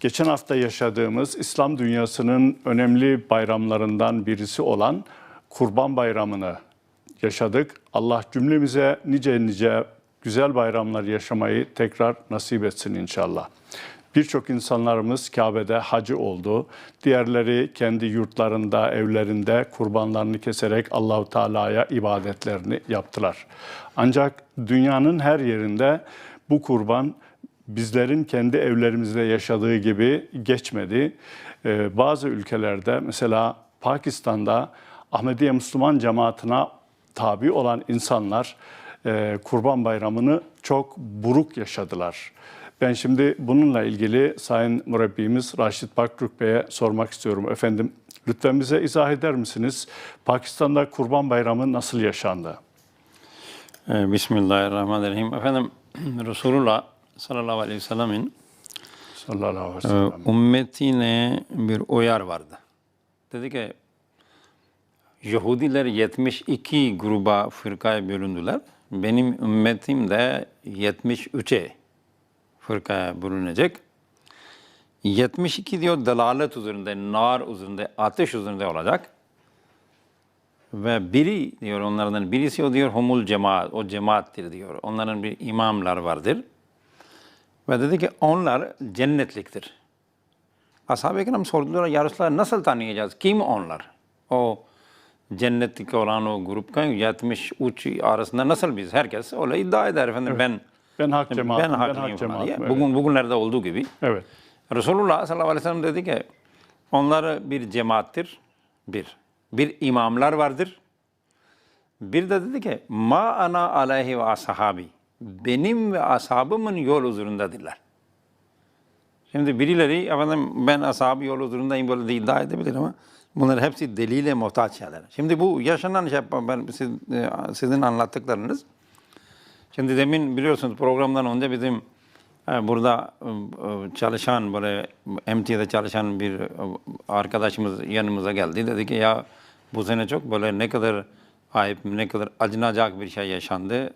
Geçen hafta yaşadığımız İslam dünyasının önemli bayramlarından birisi olan Kurban Bayramı'nı yaşadık. Allah cümlemize nice nice güzel bayramlar yaşamayı tekrar nasip etsin inşallah. Birçok insanlarımız Kabe'de hacı oldu. Diğerleri kendi yurtlarında, evlerinde kurbanlarını keserek Allahu Teala'ya ibadetlerini yaptılar. Ancak dünyanın her yerinde bu kurban bizlerin kendi evlerimizde yaşadığı gibi geçmedi. Ee, bazı ülkelerde mesela Pakistan'da Ahmediye Müslüman cemaatine tabi olan insanlar e, Kurban Bayramı'nı çok buruk yaşadılar. Ben şimdi bununla ilgili Sayın Mürebbimiz Raşit Bakruk Bey'e sormak istiyorum. Efendim lütfen bize izah eder misiniz? Pakistan'da Kurban Bayramı nasıl yaşandı? Ee, Bismillahirrahmanirrahim. Efendim Resulullah sallallahu aleyhi ve sellemin Sallallahu aleyhi ve e, sellem. ümmetine bir uyar vardı. Dedi ki Yahudiler 72 gruba fırkaya bölündüler. Benim ümmetim de 73'e fırkaya bölünecek. 72 diyor dalalet üzerinde, nar üzerinde, ateş üzerinde olacak. Ve biri diyor onlardan birisi o diyor humul cemaat, o cemaattir diyor. Onların bir imamlar vardır. Ve dedi ki onlar cennetliktir. Ashab-ı kiram sordular ya Resulallah nasıl tanıyacağız? Kim onlar? O cennetlik olan o grup 73 arasında nasıl biz? Herkes öyle iddia eder efendim ben Ben hak cemaatim, ben ben hak falan diye. cemaatim. Bugün bugünlerde olduğu gibi. Evet. Resulullah sallallahu aleyhi ve sellem dedi ki onlar bir cemaattir. Bir. Bir imamlar vardır. Bir de dedi ki ma ana aleyhi ve ashabi. Benim ve ashabımın yol üzerindedirler. Şimdi birileri efendim ben ashabı yol üzerindeyim böyle de iddia edebilir ama bunlar hepsi delile muhtaç şeyler. Şimdi bu yaşanan şey ben e, sizin anlattıklarınız Şimdi demin biliyorsunuz programdan önce bizim e, burada e, çalışan böyle MT'de çalışan bir arkadaşımız yanımıza geldi. Dedi ki ya bu sene çok böyle ne kadar ayıp, ne kadar acınacak bir şey yaşandı.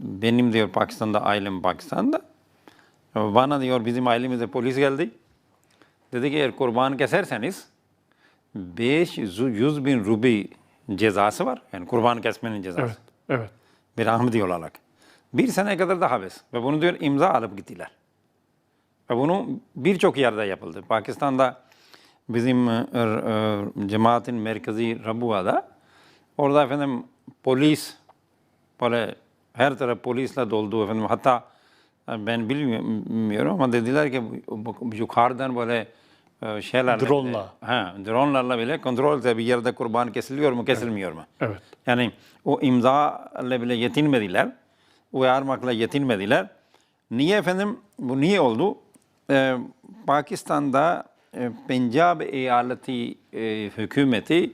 Benim diyor Pakistan'da ailem Pakistan'da. Bana diyor bizim ailemize polis geldi. Dedi ki eğer kurban keserseniz 500 bin rubi cezası var. Yani kurban kesmenin cezası Evet. Evet. bir Ahmedi olarak. Bir sene kadar da hapis. Ve bunu diyor imza alıp gittiler. Ve bunu birçok yerde yapıldı. Pakistan'da bizim e, e, cemaatin merkezi Rabua'da orada efendim polis böyle her taraf polisle doldu efendim. Hatta e, ben bilmiyorum ama dediler ki yukarıdan böyle e, şeylerle Drone'la. Ha, drone'larla bile kontrol tabi bir yerde kurban kesiliyor mu kesilmiyor mu? Evet. Yani o imza ile bile yetinmediler. Uyarmakla yetinmediler. Niye efendim? Bu niye oldu? Ee, Pakistan'da e, Pencab eyaleti e, hükümeti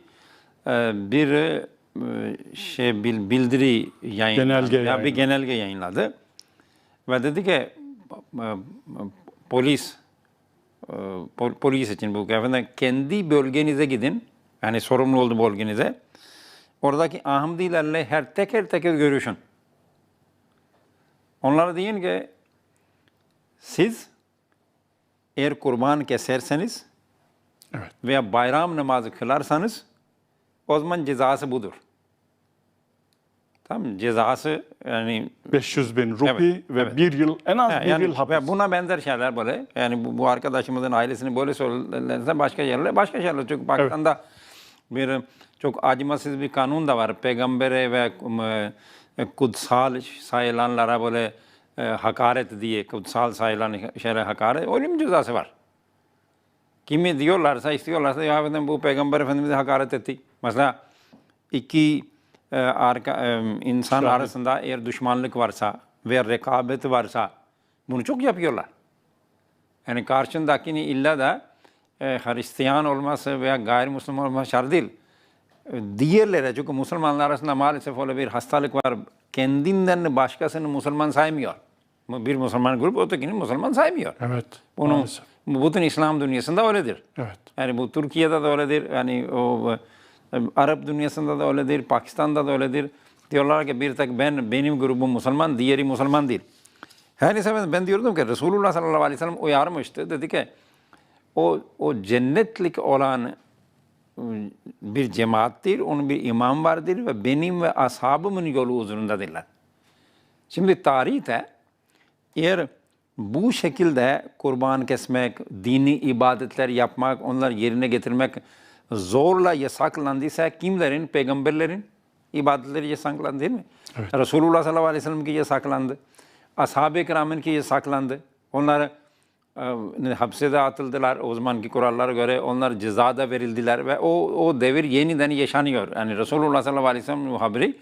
e, bir şey bil- bildiri yayınladı. Genelge Ya bir yayınladı. genelge yayınladı. Ve dedi ki polis e, pol- polis için bu efendim kendi bölgenize gidin. Yani sorumlu olduğu bölgenize. Oradaki Ahmedilerle her teker teker görüşün. Onlara deyin ki siz eğer kurban keserseniz Evet. veya bayram namazı kılarsanız o zaman cezası budur. Tamam? Cezası yani 500 bin rupi Evet, ve evet. bir yıl en az Ha, bir yani yıl hapis. ve buna benzer şeyler böyle. Yani bu, bu arkadaşımızın ailesini böyle söylerse başka yerler, başka şeyler. Çünkü Pakistan'da bir e, çok acımasız bir kanun da var. Peygambere ve e, kutsal sayılanlara böyle e, hakaret diye, kutsal sayılan şeylere hakaret, ölüm cezası var. Kimi diyorlarsa, istiyorlarsa ya bu Peygamber Efendimiz'e hakaret etti. Mesela iki e, arka, e, insan Şahit. arasında eğer düşmanlık varsa ve rekabet varsa bunu çok yapıyorlar. Yani karşındakini illa da e, Hristiyan olması veya gayrimüslim olması şart değil. E, Diğerlere çünkü Müslümanlar arasında maalesef öyle bir hastalık var. Kendinden başkasını Müslüman saymıyor. Bir Müslüman grup ötekini Müslüman saymıyor. Evet. Bunu maalesef. bütün İslam dünyasında öyledir. Evet. Yani bu Türkiye'de de öyledir. Yani o e, Arap dünyasında da öyledir. Pakistan'da da öyledir. Diyorlar ki bir tek ben benim grubum Müslüman, diğeri Müslüman değil. Her neyse ben, ben diyordum ki Resulullah sallallahu aleyhi ve sellem uyarmıştı. Dedi ki o, o cennetlik olan ıı, bir cemaattir, onun bir imam vardır ve benim ve ashabımın yolu uzunundadırlar. Şimdi tarihte eğer bu şekilde kurban kesmek, dini ibadetler yapmak, onları yerine getirmek zorla yasaklandıysa kimlerin? Peygamberlerin ibadetleri yasaklandı değil mi? Resulullah sallallahu aleyhi ve sellem yasaklandı. Ashab-ı kiramın ki yasaklandı. Onlar e, hapse de atıldılar o zamanki kurallara göre. Onlar cezada verildiler ve o, o devir yeniden yaşanıyor. Yani Resulullah sallallahu aleyhi ve sellem haberi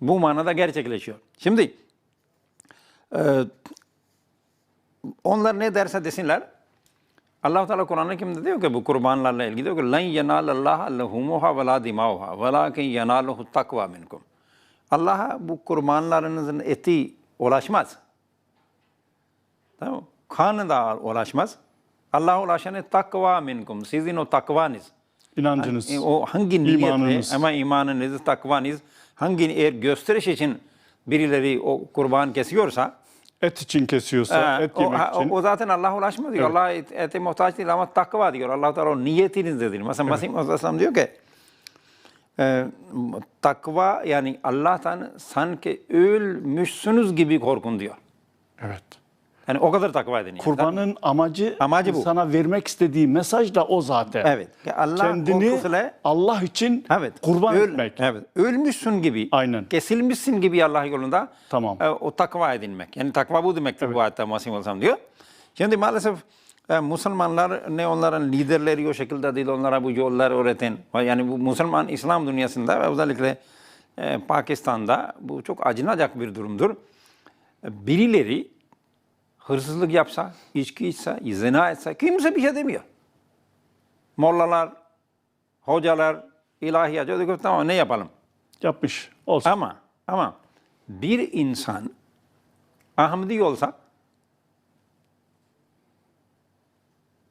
bu manada gerçekleşiyor. Şimdi e, onlar ne derse desinler. Allah Teala Kur'an'da kimde diyor ki bu kurbanlarla ilgili diyor ki lan yenalallaha lehumuha ve la dimauha velakin yenaluhu takva minkum. Allah'a bu kurbanlarınızın eti ulaşmaz. Tamam mı? Kan da ulaşmaz. Allah'a ulaşanı takva minkum. Sizin o takvanız. İnancınız, E, O hangi niyetle ama imanınız, takvanız hangi eğer gösteriş için birileri o kurban kesiyorsa et için kesiyorsa, ee, et o, yemek ha, için. o zaten Allah'a ulaşmıyor diyor. Evet. Allah et, ete muhtaç değil ama takva diyor. Allah Teala o niyetinizdedir. Mesela Mesih Aleyhisselam diyor ki e, takva yani Allah'tan sanki ölmüşsünüz gibi korkun diyor. evet. Yani o kadar takva edin. yani. Kurbanın amacı, Amacı bu. sana vermek istediği mesaj da o zaten. Evet. Allah Kendini korkusuyla- Allah için Evet. kurban Öl- etmek. Evet. Ölmüşsün gibi. Aynen. Kesilmişsin gibi Allah yolunda. Tamam. e, o takva edinmek. Yani takva bu demektir bu ayette Mesih Aleyhisselam diyor. Şimdi maalesef e, Müslümanlar ne onların liderleri o şekilde değil onlara bu yollar öğreten. Yani bu Müslüman İslam dünyasında ve özellikle e, Pakistan'da bu çok acınacak bir durumdur. Birileri hırsızlık yapsa, içki içse, zina etse kimse bir şey demiyor. Mollalar, hocalar, ilahiyatçı diyor ki tamam ne yapalım? Yapmış. Olsun. Ama ama bir insan Ahmedi olsa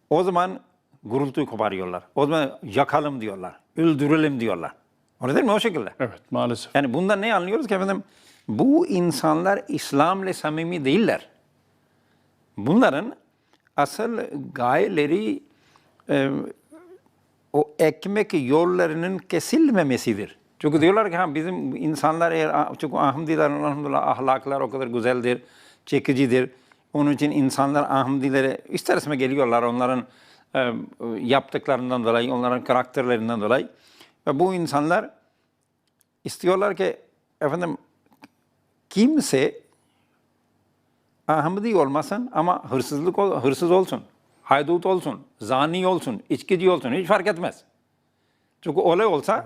o zaman gurultuyu koparıyorlar. O zaman yakalım diyorlar. Öldürelim diyorlar. Öyle değil mi? O şekilde. Evet maalesef. Yani bundan ne anlıyoruz ki efendim? Bu insanlar İslam'la samimi değiller. Bunların asıl gayeleri e, o ekmek yollarının kesilmemesidir. Çünkü diyorlar ki ha, bizim insanlar eğer çünkü Ahmediler elhamdülillah ahlaklar o kadar güzeldir, çekicidir. Onun için insanlar Ahmedilere ister istemez geliyorlar onların e, yaptıklarından dolayı, onların karakterlerinden dolayı. Ve bu insanlar istiyorlar ki efendim kimse Ahmedi olmasın ama hırsızlık ol- hırsız olsun, haydut olsun, zani olsun, içkici olsun hiç fark etmez. Çünkü olay olsa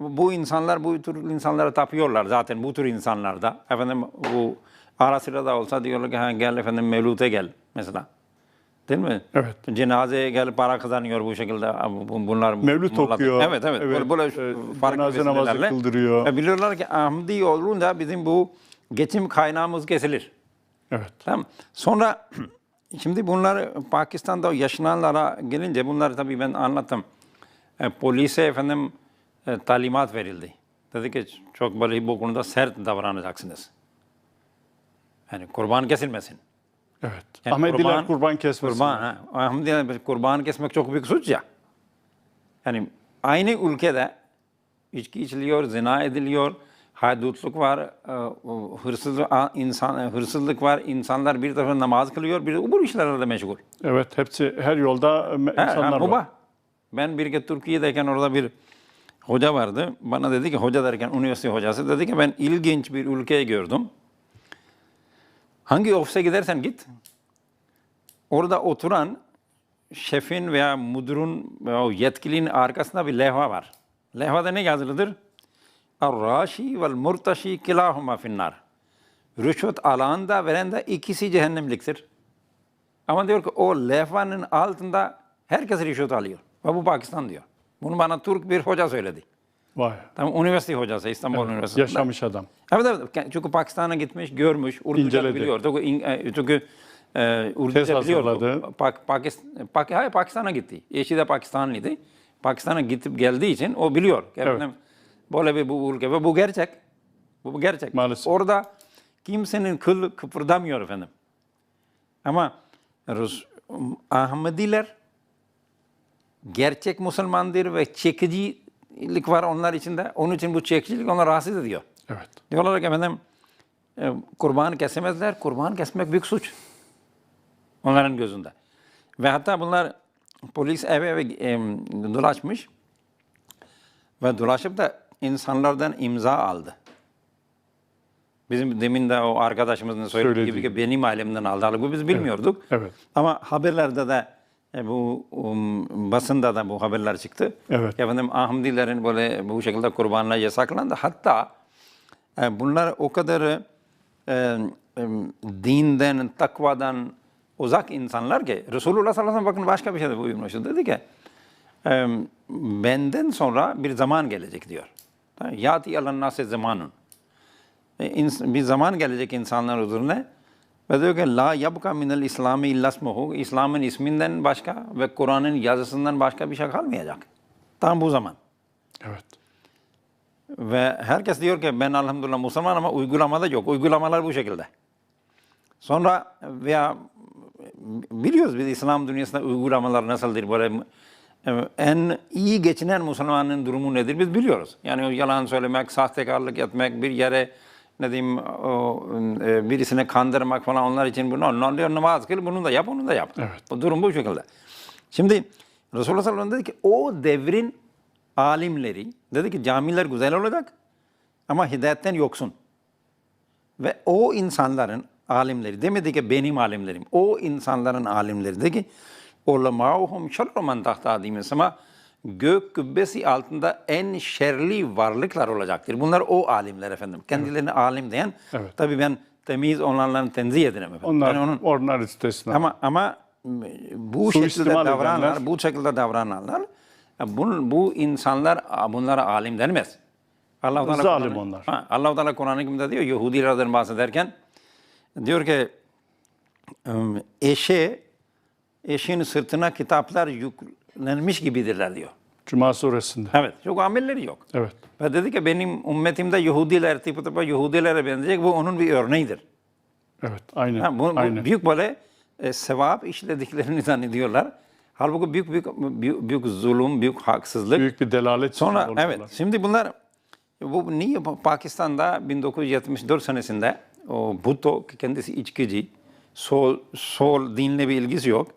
bu insanlar bu tür insanlara tapıyorlar zaten bu tür insanlarda. Efendim bu ara sıra da olsa diyorlar ki ha, gel efendim mevlute gel mesela. Değil mi? Evet. Cenazeye gel para kazanıyor bu şekilde. Bu- bu- Bunlar Mevlüt bunlar- okuyor. Evet evet. Evet, Böyle, e, böyle farklı cenaze namazı kıldırıyor. E, biliyorlar ki Ahmedi olunca bizim bu geçim kaynağımız kesilir. Evet. Tamam. Sonra şimdi bunlar Pakistan'da yaşananlara gelince bunları tabii ben anlattım. E, polise efendim e, talimat verildi. Dedi ki çok böyle bu konuda sert davranacaksınız. Yani kurban kesilmesin. Evet. Yani Ahmediler kurban, kesmesin. Kurban, ha. Ahmediler kurban kesmek çok büyük suç ya. Yani aynı ülkede içki içiliyor, zina ediliyor, haydutluk var, e, hırsızlık, insan, e, hırsızlık var, insanlar bir tarafa namaz kılıyor, bir de bu işlerle meşgul. Evet. Hepsi her yolda me- Ha, insanlar ha, var. Ben bir kez Türkiye'deyken orada bir hoca vardı. Bana dedi ki, hoca derken üniversite hocası dedi ki ben ilginç bir ülkeyi gördüm. Hangi ofise gidersen git, orada oturan şefin veya müdürün veya yetkilinin arkasında bir levha var. Levhada ne yazılıdır? Ar-raşi vel murtaşi kilahuma finnar. Rüşvet alan da veren de ikisi cehennemliktir. Ama diyor ki o levhanın altında herkes rüşvet alıyor. Ve bu Pakistan diyor. Bunu bana Türk bir hoca söyledi. Vay. Tamam, üniversite hocası İstanbul Üniversitesi'nde. Yaşamış adam. Evet evet. Çünkü Pakistan'a gitmiş, görmüş, Urduca biliyor. Çünkü, in- e, çünkü e, Urduca biliyor. Pak, Pakistan, Pak, hayır, Pakistan'a gitti. Eşi de Pakistanlıydı. Pakistan'a gidip geldiği için o biliyor. Efendim, Böyle bir bu ülke ve bu gerçek. Bu, bu gerçek. Maalesef. Orada kimsenin kıl kıpırdamıyor efendim. Ama Rus, Ahmediler gerçek Müslümandır ve çekicilik var onlar içinde. Onun için bu çekicilik onları rahatsız ediyor. Evet. Diyorlar ki efendim e, kurban kesemezler. Kurban kesmek büyük suç. Onların gözünde. Ve hatta bunlar polis eve eve e, dolaşmış ve dolaşıp da insanlardan imza aldı. Bizim demin de o arkadaşımızın söylediği Söylediği gibi ki benim ailemden aldı. Halbuki biz bilmiyorduk. evet. Ama haberlerde de e, bu um, basında da bu haberler çıktı. Evet. Efendim Ahmedilerin böyle bu şekilde kurbanlar yasaklandı. Hatta e, bunlar o kadar e, e, dinden, takvadan uzak insanlar ki Resulullah sallallahu aleyhi ve sellem bakın başka bir şey de buyurmuş. Dedi ki e, benden sonra bir zaman gelecek diyor. Yati alan nase zamanun. E, bir zaman gelecek insanlar üzerine ve diyor ki la yabka minel İslami illasmuhu İslam'ın isminden başka ve Kur'an'ın yazısından başka bir şey kalmayacak. Tam bu zaman. Evet. Ve herkes diyor ki ben elhamdülillah Müslüman ama uygulamada yok. Uygulamalar bu şekilde. Sonra veya biliyoruz biz İslam dünyasında uygulamalar nasıldır böyle en iyi geçinen Müslümanın durumu nedir biz biliyoruz. Yani yalan söylemek, sahtekarlık etmek, bir yere ne diyeyim o, e, birisini kandırmak falan onlar için bunu onlar diyor namaz kıl bunu da yap onu da yap. Evet. Bu durum bu şekilde. Şimdi Resulullah sallallahu aleyhi ve sellem dedi ki o devrin alimleri dedi ki camiler güzel olacak ama hidayetten yoksun. Ve o insanların alimleri demedi ki benim alimlerim. O insanların alimleri dedi ki ulemâuhum şerru men tahta adîmin sema gök kubbesi altında en şerli varlıklar olacaktır. Bunlar o alimler efendim. Kendilerini alim diyen. Evet. Tabii ben temiz onlarla tenzih ederim efendim. Onlar, Yani onun, onlar istisna. ama ama bu şekilde davrananlar, edenler- bu şekilde davrananlar bu, bu insanlar bunlara alim denmez. Allah Teala Zalim Kur'an- onlar. Ha, Allah Teala Kur'an-ı Kerim'de diyor Yahudilerden bahsederken diyor ki eşe eşin sırtına kitaplar yüklenmiş gibidirler diyor. Cuma suresinde. Evet. Çok amelleri yok. Evet. Ve dedi ki benim ümmetimde Yahudiler tipi tipi Yahudilere benzeyecek. Bu onun bir örneğidir. Evet. Aynen. Ha, bu, bu Aynen. büyük böyle e, sevap işlediklerini zannediyorlar. Halbuki büyük büyük büyük, büyük zulüm, büyük haksızlık. Büyük bir delalet Sonra evet. Şimdi bunlar bu niye Pa- Pakistan'da 1974 senesinde o Bhutto kendisi içkici, sol sol dinle bir ilgisi yok.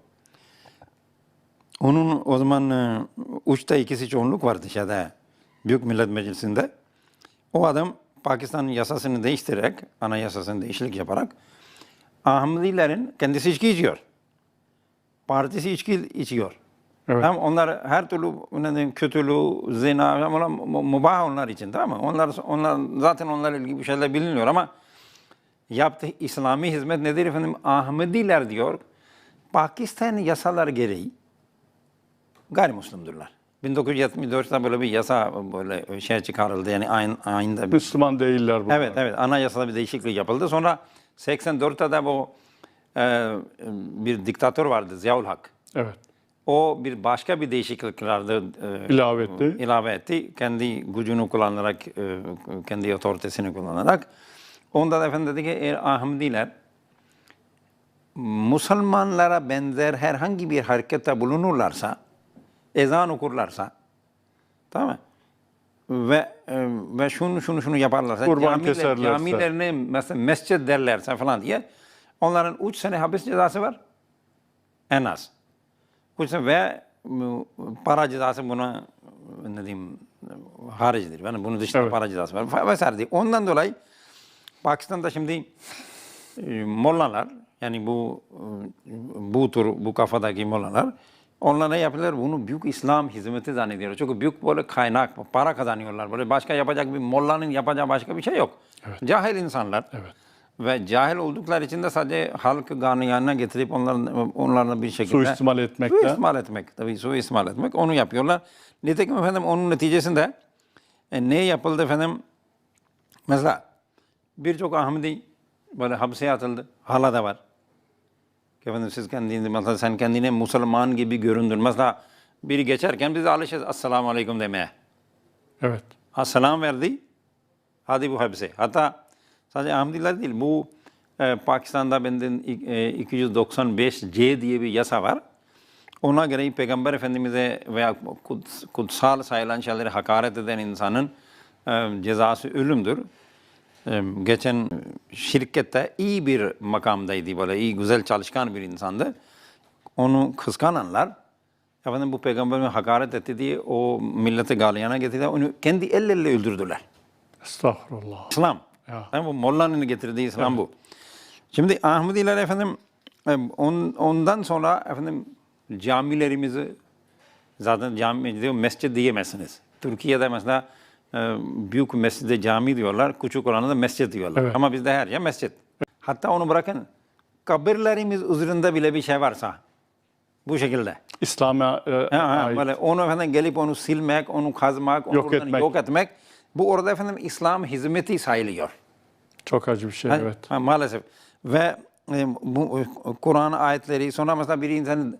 Onun o zaman e, uçta ikisi çoğunluk vardı şeyde Büyük Millet Meclisi'nde. O adam Pakistan'ın yasasını değiştirerek, anayasasını değişiklik yaparak Ahmedilerin kendisi içki içiyor. Partisi içki içiyor. Evet. Hem onlar her türlü ne diyeyim, kötülüğü, zina, onlar mubah onlar için tamam mı? Onlar, onlar zaten onlarla ilgili bir şeyler biliniyor ama yaptığı İslami hizmet nedir efendim? Ahmediler diyor. Pakistan yasalar gereği gayrimüslimdirler. 1974'te böyle bir yasa böyle şey çıkarıldı yani ayında bir Müslüman değiller bunlar. Evet, evet. Anayasada bir değişiklik yapıldı. Sonra 84'te de bu e, bir diktatör vardı Ziyaul Hak. Evet. O bir başka bir değişikliklerdi e, İlave etti. ilave etti. Kendi gücünü kullanarak, e, kendi otoritesini kullanarak. Onda da efendim dedi ki eğer Ahmediler Müslümanlara benzer herhangi bir harekette bulunurlarsa, ezan okurlarsa, tamam mı? Ve e, ve şunu şunu şunu yaparlarsa, Kurban camiler- camilerini mesela mescid derlerse falan diye onların üç sene hapis cezası var. En az. Üç sene ve m, para cezası buna ne diyeyim haricidir. Yani bunun dışında Evet. para cezası var. Vesaire değil. Ondan dolayı Pakistan'da şimdi e, mollalar yani bu e, bu tür bu kafadaki mollalar onlar ne yapıyorlar? Bunu büyük İslam hizmeti zannediyorlar. Çünkü büyük böyle kaynak, para kazanıyorlar. Böyle başka yapacak bir mollanın yapacağı başka bir şey yok. Cahil insanlar. Evet. Ve cahil oldukları için de sadece halkı ganyanına getirip onların onlarla bir şekilde Suistimal etmekle. Suistimal etmek. Tabii suistimal etmek. Onu yapıyorlar. Nitekim efendim onun neticesinde e, ne yapıldı efendim? Mesela birçok Ahmedi böyle hapse atıldı. Hala da var. Ki Efendim siz kendini, mesela sen kendine Müslüman gibi göründün. Mesela biri geçerken biz alışırız. Esselamu Aleyküm demeye. Evet. Ha selam verdi. Hadi bu hapse. Hatta sadece Ahmediler değil bu e, Pakistan'da benden e, 295C diye bir yasa var. Ona göre Peygamber Efendimiz'e veya kuts- kutsal sayılan şeyleri hakaret eden insanın e, cezası ölümdür. Geçen şirkette iyi bir makamdaydı böyle iyi güzel çalışkan bir insandı. Onu kıskananlar efendim bu peygamberime hakaret etti diye o milleti galyana getirdi. Onu kendi elleriyle öldürdüler. Estağfurullah. İslam. Ya. Yani bu Molla'nın getirdiği İslam bu. Şimdi Ahmediler efendim on, ondan sonra efendim camilerimizi zaten cami diyor mescid diyemezsiniz. Türkiye'de mesela büyük mescide cami diyorlar, küçük olana da mescid diyorlar. Evet. Ama bizde her yer mescid. Hatta onu bırakın kabirlerimiz üzerinde bile bir şey varsa bu şekilde. İslam'a e, Ha, ha, böyle onu efendim gelip onu silmek, onu kazmak, onu Yok etmek. yok etmek. Bu orada efendim İslam hizmeti sayılıyor. Çok acı bir şey Ha, evet. ha, maalesef. Ve e, bu e, Kur'an ayetleri sonra mesela bir insanın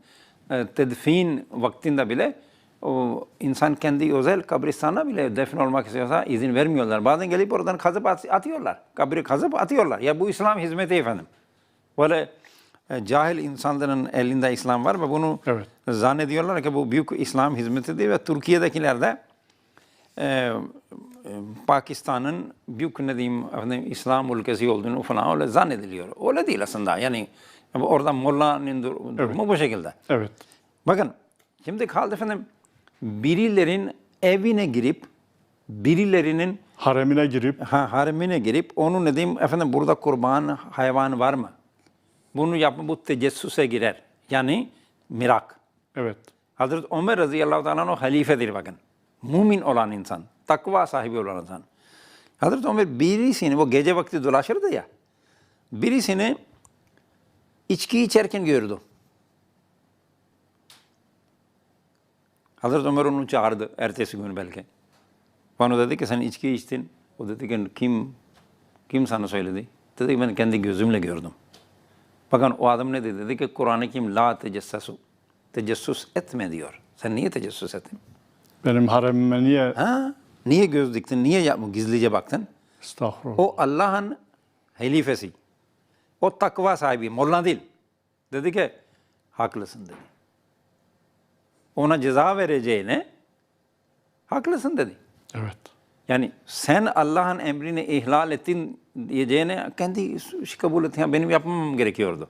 e, tedfin vaktinde bile o insan kendi özel kabristana bile defin olmak istiyorsa izin vermiyorlar. Bazen gelip oradan kazıp at- atıyorlar. Kabri kazıp atıyorlar. Ya bu İslam hizmeti efendim. Böyle e, cahil insanların elinde İslam var ve bunu Evet. zannediyorlar ki bu büyük İslam hizmetidir ve Türkiye'dekiler de e, e, Pakistan'ın büyük ne diyeyim efendim, İslam ülkesi olduğunu falan öyle zannediliyor. Öyle değil aslında. Yani orada Molla'nın dur- durumu bu şekilde. Evet. Bakın şimdi kaldı efendim birilerin evine girip birilerinin Haremine girip ha, haremine girip onu ne diyeyim efendim burada kurban hayvan var mı? Bunu yapma bu tecessüse girer. Yani mirak. evet. Hazreti Ömer radıyallahu teala o halifedir bakın. Mümin olan insan, takva sahibi olan insan. Hazreti Ömer birisini, bu gece vakti dolaşırdı ya, birisini içki içerken gördü. Hazreti Ömer onu çağırdı ertesi gün belki. Bana dedi ki sen içki içtin. O dedi ki kim kim sana söyledi? Dedi ki ben kendi gözümle gördüm. Bakın o adam ne dedi? Dedi ki Kur'an-ı Kerim la tecessesu. Tecessüs etme diyor. Sen niye tecessüs ettin? Benim haremime niye Ha? Niye göz diktin? Niye yapma gizlice baktın? estağfurullah. O Allah'ın halifesi. O takva sahibi, molla değil. Dedi ki haklısın dedi. Ona ceza vereceğine haklısın dedi. Evet. Yani sen Allah'ın emrini ihlal ettin diyeceğine kendi işi kabul et. Ya benim yapmam gerekiyordu.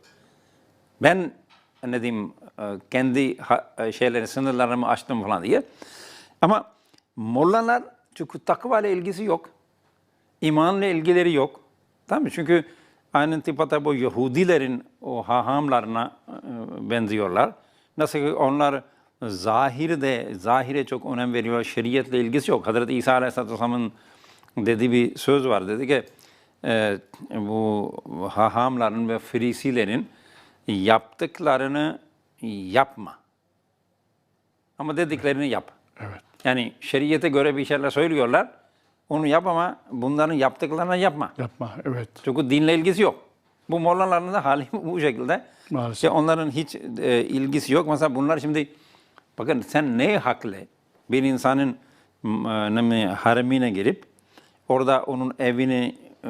Ben ne diyeyim e, kendi e, şeyleri sınırlarımı aştım falan diye. Ama mollalar çünkü takva ile ilgisi yok. İmanla ilgileri yok. Tamam mı? Çünkü aynı tipata bu Yahudilerin o hahamlarına e, benziyorlar. Nasıl ki onlar zahirde, zahire çok önem veriyor. Şeriatle ilgisi yok. Hazreti İsa Aleyhisselatü Vesselam'ın dediği bir söz var. Dedi ki e, bu hahamların ve firisilerin yaptıklarını yapma. Ama dediklerini yap. Evet. Yani şeriyete göre bir şeyler söylüyorlar. Onu yap ama bunların yaptıklarını yapma. Yapma. Evet. Çünkü dinle ilgisi yok. Bu mollaların da hali bu şekilde. Maalesef. İşte onların hiç e, ilgisi yok. Mesela bunlar şimdi bakın sen ne haklı bir insanın e, ne mi, haremine girip orada onun evini e,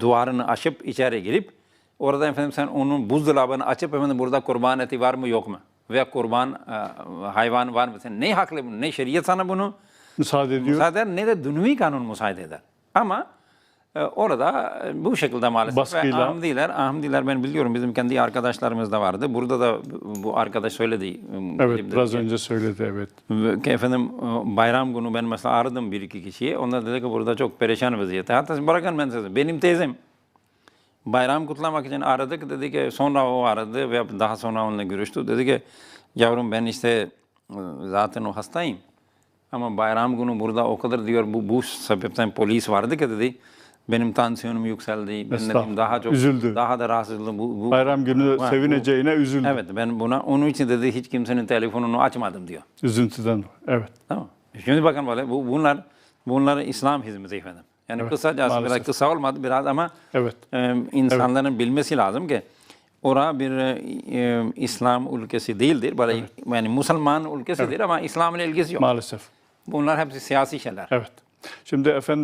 duvarını açıp içeri girip orada efendim sen onun buzdolabını açıp efendim burada kurban eti var mı yok mu? Veya kurban e, hayvan var mı? Sen ne haklı? Ne şeriat sana bunu Müsaade ediyor. müsaade eder ne de dünyevi kanun müsaade eder. Ama orada e, bu şekilde maalesef Baskıyla- ve Ahmediler, Ahmediler ben biliyorum bizim kendi arkadaşlarımız da vardı. Burada da bu arkadaş söyledi. e, Evet. klipte Biraz önce söyledi evet. ki efendim e, bayram günü ben mesela aradım bir iki kişiyi. Onlar dedi ki burada çok perişan vaziyette. Hatta bırakın ben size. Benim teyzem bayram kutlamak için aradık. Dedi ki sonra o aradı ve daha sonra onunla görüştü. Dedi ki yavrum ben işte e, zaten o hastayım. Ama bayram günü burada o kadar diyor bu, bu sebepten polis vardı ki dedi benim tansiyonum yükseldi. Ben dedim daha çok Üzüldü. daha da rahatsızlığım bu, bu Bayram günü bu- sevineceğine üzüldü. Evet ben buna onun için dedi hiç kimsenin telefonunu açmadım diyor. Üzüntüden. Evet. Tamam. Şimdi bakın böyle bu, bunlar bunlar İslam hizmeti efendim. Yani Evet, kısaca aslında biraz maalesef. kısa olmadı biraz ama Evet. e, insanların bilmesi lazım ki ora bir e, e, İslam ülkesi değildir. Böyle yani Müslüman ülkesidir ama İslam'la ilgisi yok. Maalesef. Bunlar hepsi siyasi şeyler. Evet. Şimdi efendim